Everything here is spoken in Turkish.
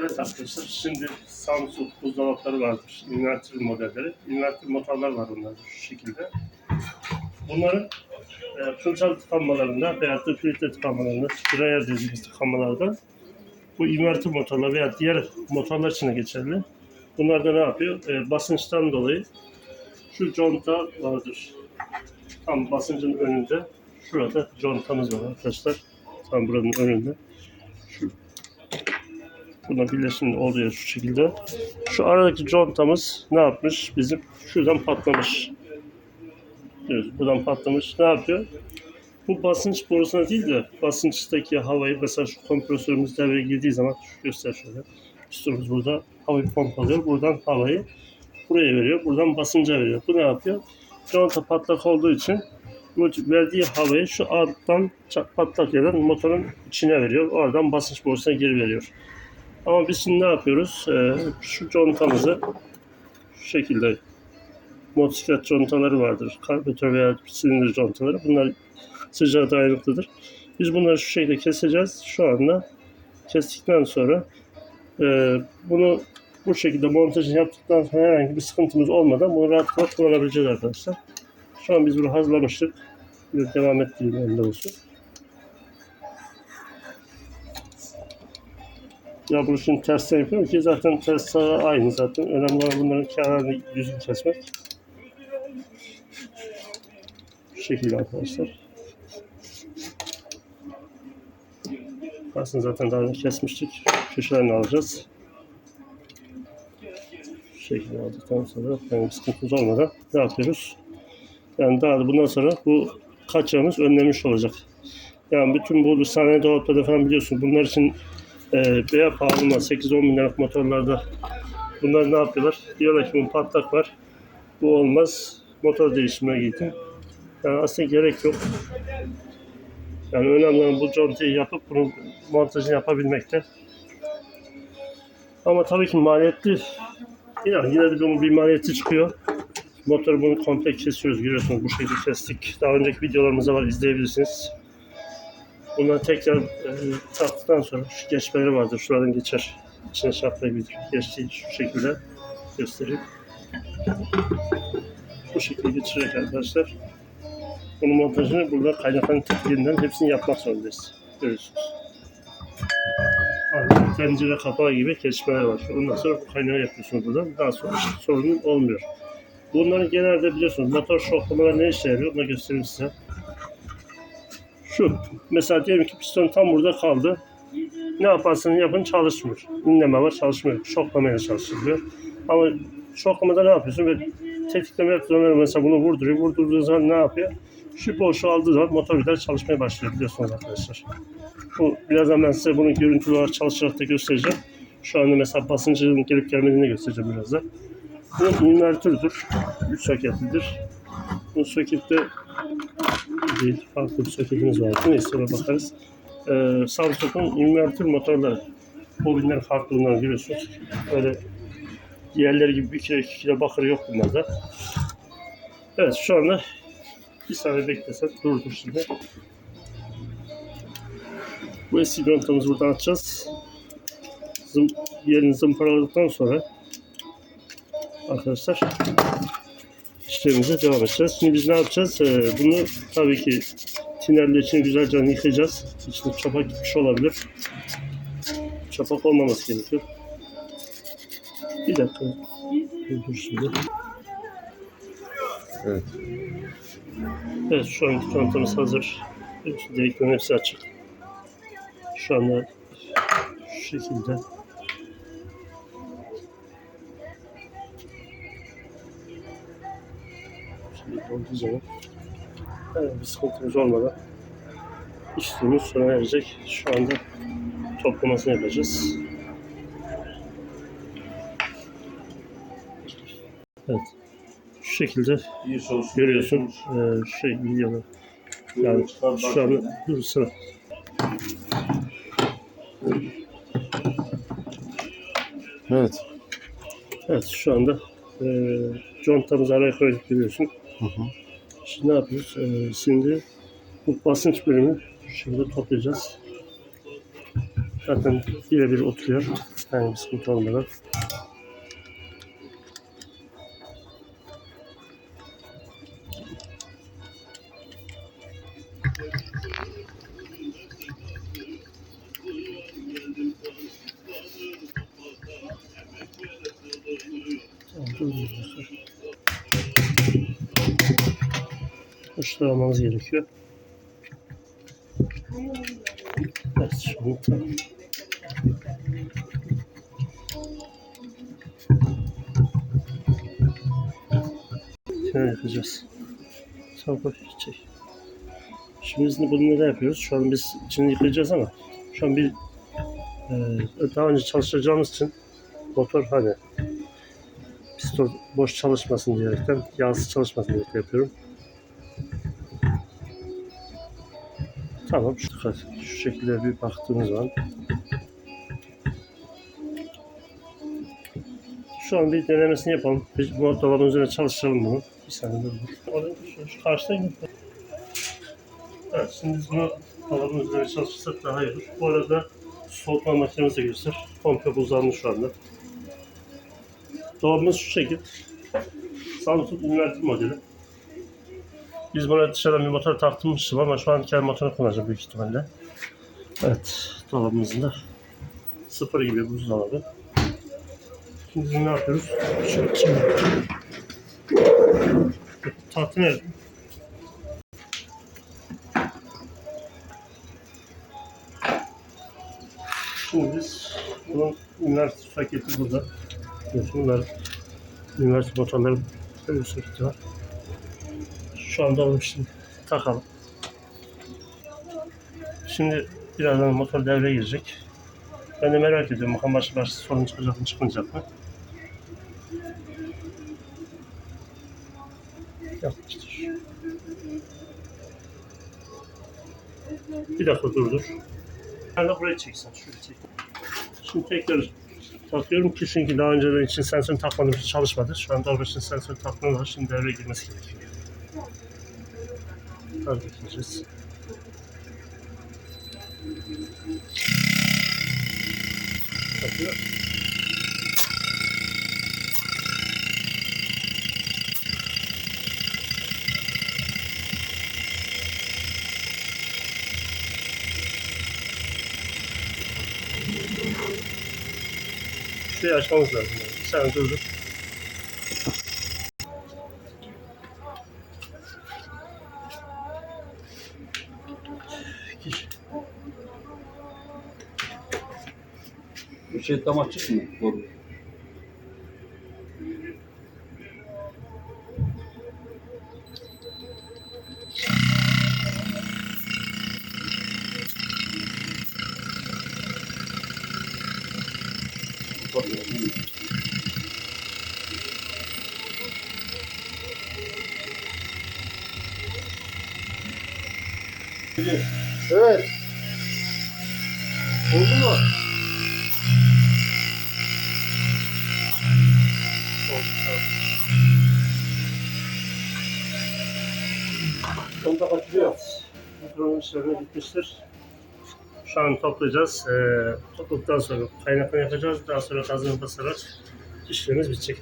Evet arkadaşlar şimdi Samsung buzdolapları vardır. Inverter modelleri. Inverter motorlar var bunlarda şu şekilde. Bunların e, kılcal tıkanmalarında veya da filtre tıkanmalarında, dryer dediğimiz tıkanmalarda bu inverter motorlar veya diğer motorlar için geçerli. Bunlar da ne yapıyor? E, basınçtan dolayı şu conta vardır. Tam basıncın önünde. Şurada contamız var arkadaşlar. Tam buranın önünde. Şu Buna birleşimde oluyor şu şekilde. Şu aradaki contamız ne yapmış? Bizim şuradan patlamış. Görüyoruz, buradan patlamış. Ne yapıyor? Bu basınç borusuna değil de basınçtaki havayı mesela şu kompresörümüz devreye girdiği zaman şu göster şöyle. Pistonumuz burada havayı pompalıyor. Buradan havayı buraya veriyor. Buradan basınca veriyor. Bu ne yapıyor? Conta patlak olduğu için verdiği havayı şu alttan patlak yerden motorun içine veriyor. Oradan basınç borusuna geri veriyor. Ama biz şimdi ne yapıyoruz? Ee, şu contamızı şu şekilde motosiklet contaları vardır. Karbüratör veya silindir contaları. Bunlar sıcağa dayanıklıdır. Biz bunları şu şekilde keseceğiz. Şu anda kestikten sonra e, bunu bu şekilde montajını yaptıktan sonra herhangi bir sıkıntımız olmadan bunu rahatlıkla kullanabileceğiz arkadaşlar. Şu an biz bunu hazırlamıştık. Devam ettireyim elinde olsun. Ya bunu şimdi tersten yapıyorum ki zaten ters aynı zaten. Önemli olan bunların kenarını düzgün kesmek. Şu şekilde arkadaşlar. Aslında zaten daha önce kesmiştik. Köşelerini alacağız. Şu şekilde aldıktan sonra yani sıkıntımız olmadan ne yapıyoruz? Yani daha da bundan sonra bu kaçağımız önlemiş olacak. Yani bütün bu sahne dolaplarda falan biliyorsun bunlar için e, veya pahalı mı 8-10 bin liralık motorlarda bunlar ne yapıyorlar? Diyorlar ki bunun patlak var. Bu olmaz. Motor değiştirmeye gittim. Yani aslında gerek yok. Yani önemli olan bu contayı yapıp bunun montajını yapabilmekte. Ama tabii ki maliyetli. Yani yine de bunun bir maliyeti çıkıyor. Motoru bunu komple kesiyoruz görüyorsunuz bu şekilde kestik. Daha önceki videolarımızda var izleyebilirsiniz. Bunları tekrar e, taktıktan sonra şu geçmeleri vardır. Şuradan geçer. İçine şaplayabilir. Geçtiği şu şekilde göstereyim. Bu şekilde geçirerek arkadaşlar. Bunun montajını burada kaynakların tekliğinden hepsini yapmak zorundayız. Görüyorsunuz. Aynı tencere kapağı gibi geçmeler var. Ondan sonra bu kaynağı yapıyorsunuz buradan. Daha sonra sorun olmuyor. Bunların genelde biliyorsunuz motor şoklamalar ne işe yarıyor? Onu göstereyim size. Şu. Mesela diyelim ki piston tam burada kaldı. Ne yaparsanız yapın çalışmıyor. İnleme var çalışmıyor. Şoklamaya çalışılıyor. Ama şoklamada ne yapıyorsun? Ve tetikleme zaman mesela bunu vurduruyor. Vurdurduğu zaman ne yapıyor? Şu boşluğu aldığı zaman motor daha çalışmaya başlıyor biliyorsunuz arkadaşlar. Bu birazdan ben size bunu görüntülü olarak çalışarak da göstereceğim. Şu anda mesela basıncının gelip gelmediğini göstereceğim birazdan. Bu invertördür. 3 soketlidir. Bu sokette değil, farklı bir soketimiz var. Neyse ona bakarız. Ee, Samsung'un invertör motorları. Bobinler farklı bunlar görüyorsunuz. Öyle diğerleri gibi bir kilo iki kilo bakır yok bunlarda. Evet şu anda bir saniye beklesen durdur şimdi. Bu eski contamızı buradan açacağız. Zım, yerini zımparaladıktan sonra arkadaşlar işlemimize devam edeceğiz. Şimdi biz ne yapacağız? Ee, bunu tabii ki tinerle için güzelce yıkayacağız. İçinde çapak gitmiş olabilir. Çapak olmaması gerekiyor. Bir dakika. Dur şimdi. Evet. Evet şu anki çantamız hazır. Deliklerin hepsi açık. Şu anda şu şekilde. Olduğu zaman herhangi bir sıkıntımız olmadan işlemimiz sona erecek. Şu anda toplamasını yapacağız. Evet. Şu şekilde görüyorsun. Ee, şey videoda. Yani şu an dur sıra. Evet. Evet şu anda e, contamızı araya koyduk biliyorsun. Hı hı. Şimdi ne yapıyoruz? E, şimdi bu basınç bölümü şekilde toplayacağız. Zaten birebir oturuyor. Yani bir sıkıntı olmadan. Tamam, dur, Kuşları almamız gerekiyor. Evet, şimdi. Şöyle yapacağız. Sağ bak çek. Şimdi biz bunu neden yapıyoruz? Şu an biz içini yıkayacağız ama şu an bir e, daha önce çalıştıracağımız için motor hani piston boş çalışmasın diyerekten, yağsız çalışmasın diye yapıyorum. Tamam, şu, şu şekilde bir baktığımız zaman şu an bir denemesini yapalım. Bir bu dolabın üzerine çalıştıralım bunu. Bir saniye dur. Orada şu, şu karşıdayım. Evet, şimdi biz bunu dolabın üzerine çalıştırsak daha iyi olur. Bu arada soğutma makinemizi göster. Komple buzlandı şu anda. Dolabımız şu şekil. Samsung inverter modeli. Biz buna dışarıdan bir motor taktırmıştım ama şu an kendi motorunu kullanacağım büyük ihtimalle. Evet, dolabımızın da sıfır gibi buzdolabı. Şimdi ne yapıyoruz? Şöyle şimdi. Tahtı nerede? Şimdi biz bunun üniversite paketi burada. Bunlar üniversite motorları böyle bir var. Şu anda onu şimdi takalım. Şimdi birazdan motor devreye girecek. Ben de merak ediyorum bakalım başka başka sorun çıkacak mı çıkmayacak mı? Yapmıştır. Bir dakika dur dur. Ben de buraya çeksin. Şuraya çek. Şimdi tekrar takıyorum ki çünkü daha önceden için sensör takmadığım için çalışmadı. Şu anda orada için sensör takmam var. Şimdi devreye girmesi gerekiyor. Hadi bekleyeceğiz. Takıyor. Şurayı açmamız lazım. Yani. Sen dur şey tam açık mı? Boru. Evet. Oldu mu? Sonunda açılıyor. Mikronun işlerine bitmiştir. Şu an toplayacağız. Ee, topladıktan sonra kaynatma yapacağız. Daha sonra gazını basarak işlerimiz bitecek.